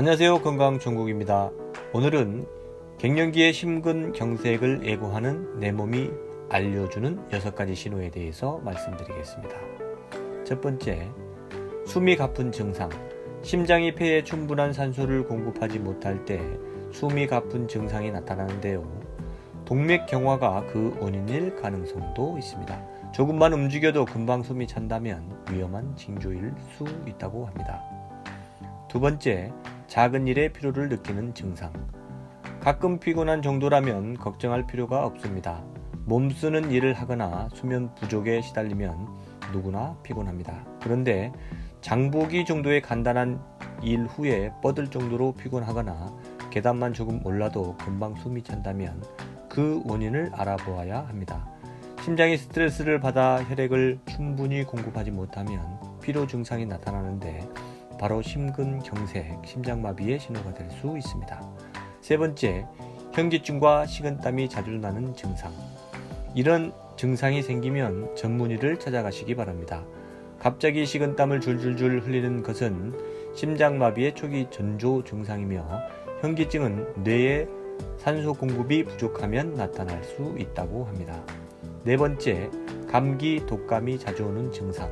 안녕하세요. 건강정국입니다. 오늘은 갱년기의 심근경색을 예고하는 내 몸이 알려주는 6가지 신호에 대해서 말씀드리겠습니다. 첫 번째, 숨이 가쁜 증상. 심장이 폐에 충분한 산소를 공급하지 못할 때 숨이 가쁜 증상이 나타나는데요. 동맥경화가 그 원인일 가능성도 있습니다. 조금만 움직여도 금방 숨이 찬다면 위험한 징조일 수 있다고 합니다. 두 번째, 작은 일에 피로를 느끼는 증상. 가끔 피곤한 정도라면 걱정할 필요가 없습니다. 몸 쓰는 일을 하거나 수면 부족에 시달리면 누구나 피곤합니다. 그런데 장보기 정도의 간단한 일 후에 뻗을 정도로 피곤하거나 계단만 조금 올라도 금방 숨이 찬다면 그 원인을 알아보아야 합니다. 심장이 스트레스를 받아 혈액을 충분히 공급하지 못하면 피로 증상이 나타나는데 바로 심근경색, 심장마비의 신호가 될 수 있습니다. 세 번째, 현기증과 식은땀이 자주 나는 증상. 이런 증상이 생기면 전문의를 찾아가시기 바랍니다. 갑자기 식은땀을 줄줄줄 흘리는 것은 심장마비의 초기 전조 증상이며 현기증은 뇌에 산소 공급이 부족하면 나타날 수 있다고 합니다. 네 번째, 감기, 독감이 자주 오는 증상.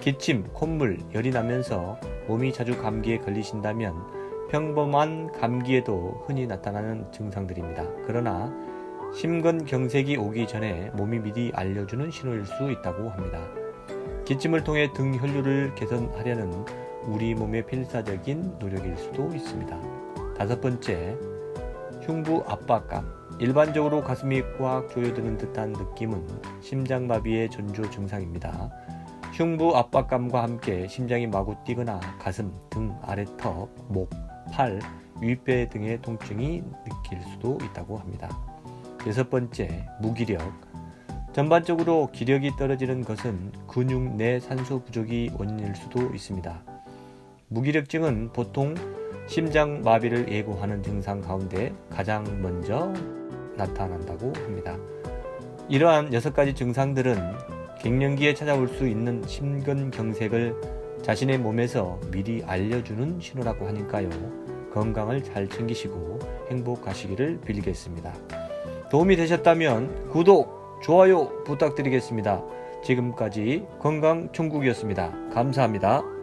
기침, 콧물, 열이 나면서 몸이 자주 감기에 걸리신다면 평범한 감기에도 흔히 나타나는 증상들입니다. 그러나 심근경색이 오기 전에 몸이 미리 알려주는 신호일 수 있다고 합니다. 기침을 통해 등 혈류를 개선하려는 우리 몸의 필사적인 노력일 수도 있습니다. 다섯 번째, 흉부 압박감. 일반적으로 가슴이 꽉 조여드는 듯한 느낌은 심장마비의 전조 증상입니다. 흉부 압박감과 함께 심장이 마구 뛰거나 가슴, 등, 아래턱, 목, 팔, 윗배 등의 통증이 느낄 수도 있다고 합니다. 여섯 번째, 무기력. 전반적으로 기력이 떨어지는 것은 근육 내 산소 부족이 원인일 수도 있습니다. 무기력증은 보통 심장 마비를 예고하는 증상 가운데 가장 먼저 나타난다고 합니다. 이러한 여섯 가지 증상들은 갱년기에 찾아올 수 있는 심근경색을 자신의 몸에서 미리 알려주는 신호라고 하니까요. 건강을 잘 챙기시고 행복하시기를 빌겠습니다. 도움이 되셨다면 구독, 좋아요 부탁드리겠습니다. 지금까지 건강총국이었습니다. 감사합니다.